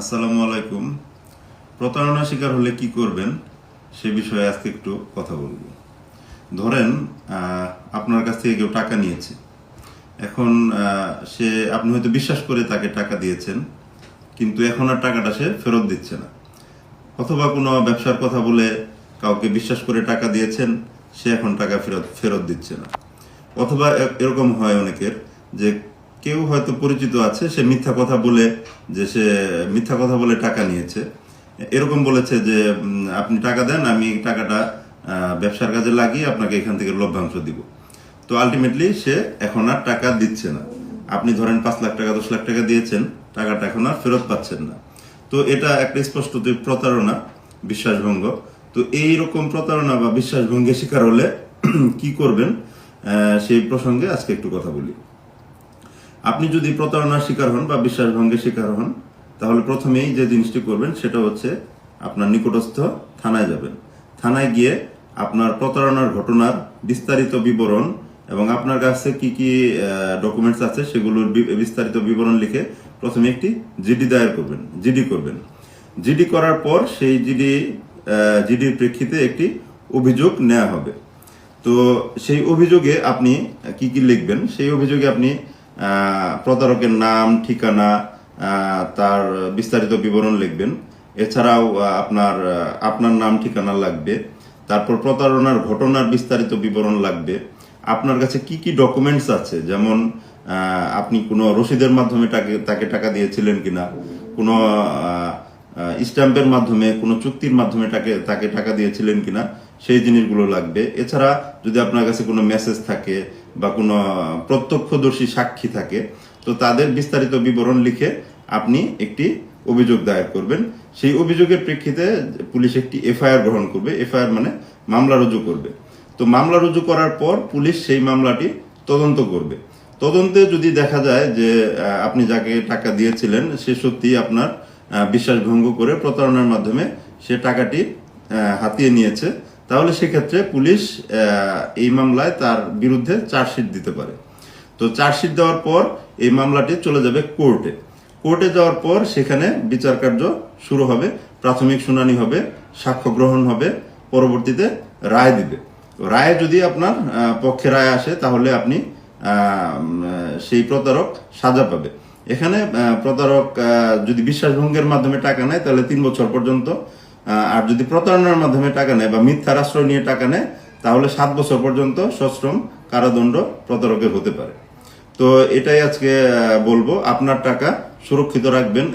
আসসালামু আলাইকুম। প্রতারণা শিকার হলে কি করবেন? সে বিষয়ে আজকে একটু কথা বলব। ধরেন আপনার কাছ থেকে কেউ টাকা নিয়েছে। এখন সে, আপনি হয়তো বিশ্বাস করে তাকে টাকা দিয়েছেন, কিন্তু এখন আর টাকাটা সে ফেরত দিচ্ছে না। অথবা কোনো ব্যবসার কথা বলে কাউকে বিশ্বাস করে টাকা দিয়েছেন, সে এখন টাকা ফেরত ফেরত দিচ্ছে না। অথবা এরকম হয় অনেকের যে কেউ হয়তো পরিচিত আছে, সে মিথ্যা কথা বলে, যে সে মিথ্যা কথা বলে টাকা নিয়েছে। এরকম বলেছে যে আপনি টাকা দেন, আমি টাকাটা ব্যবসার কাজে লাগিয়ে আপনাকে এখান থেকে লভ্যাংশ দিব। তো আলটিমেটলি সে এখন আর টাকা দিচ্ছে না। আপনি ধরেন পাঁচ লাখ টাকা, দশ লাখ টাকা দিয়েছেন, টাকাটা এখন আর ফেরত পাচ্ছেন না। তো এটা একটা স্পষ্ট যে প্রতারণা, বিশ্বাসভঙ্গ। তো এই রকম প্রতারণা বা বিশ্বাসভঙ্গের শিকার হলে কি করবেন? সেই প্রসঙ্গে আজকে একটু কথা বলি। আপনি যদি প্রতারণার শিকার হন বা বিশ্বাসভঙ্গের শিকার হন, তাহলে প্রথমেই যে জিনিসটি করবেন সেটা হচ্ছে আপনার নিকটস্থ থানায় যাবেন। থানায় গিয়ে আপনার প্রতারণার ঘটনার বিস্তারিত বিবরণ এবং আপনার কাছে কি কি ডকুমেন্টস আছে সেগুলোর বিস্তারিত বিবরণ লিখে প্রথমে একটি জিডি দায়ের করবেন জিডি করবেন। জিডি করার পর সেই জিডি জিডির প্রেক্ষিতে একটি অভিযোগ নেওয়া হবে। তো সেই অভিযোগে আপনি কি কি লিখবেন? সেই অভিযোগে আপনি প্রতারকের নাম, ঠিকানা তার বিস্তারিত বিবরণ লিখবেন। এছাড়াও আপনার আপনার নাম, ঠিকানা লাগবে। তারপর প্রতারণার ঘটনার বিস্তারিত বিবরণ লাগবে। আপনার কাছে কি কি ডকুমেন্টস আছে? যেমন আপনি কোনো রসিদের মাধ্যমে তাকে টাকা দিয়েছিলেন কিনা? কোনো স্ট্যাম্পের মাধ্যমে, কোনো চুক্তির মাধ্যমে তাকে তাকে টাকা দিয়েছিলেন কিনা? সেই জিনিসগুলো লাগবে। এছাড়া যদি আপনার কাছে কোনো মেসেজ থাকে বা কোনো প্রত্যক্ষদর্শী সাক্ষী থাকে, তো তাদের বিস্তারিত বিবরণ লিখে আপনি একটি অভিযোগ দায়ের করবেন। সেই অভিযোগের প্রেক্ষিতে পুলিশ একটি এফআইআর গ্রহণ করবে। এফআইআর মানে মামলা রুজু করবে। তো মামলা রুজু করার পর পুলিশ সেই মামলাটি তদন্ত করবে। তদন্তে যদি দেখা যায় যে আপনি যাকে টাকা দিয়েছিলেন, সে সত্যি আপনার বিশ্বাসভঙ্গ করে প্রতারণার মাধ্যমে সে টাকাটি হাতিয়ে নিয়েছে। তাহলে সেক্ষেত্রে পুলিশ এই মামলায় তার বিরুদ্ধে চার্জশিট দিতে পারে। তো চার্জশিট দেওয়ার পর এই মামলাটি চলে যাবে কোর্টে। কোর্টে যাওয়ার পর সেখানে বিচার কার্য শুরু হবে, প্রাথমিক শুনানি হবে, সাক্ষ্য গ্রহণ হবে, পরবর্তীতে রায় দিবে। রায়ে যদি আপনার পক্ষে রায় আসে তাহলে আপনি সেই প্রতারক সাজা পাবে। এখানে প্রতারক যদি বিশ্বাসভঙ্গের মাধ্যমে টাকা নেয় তাহলে তিন বছর পর্যন্ত আর যদি প্রতারণার মাধ্যমে টাকা নেয় বা মিথ্যা আশ্রয় নিয়ে টাকা নেয়, তাহলে সাত বছর পর্যন্ত সশ্রম কারাদণ্ড প্রতারকের হতে পারে। তো এটাই আজকে বলব। আপনার টাকা সুরক্ষিত রাখবেন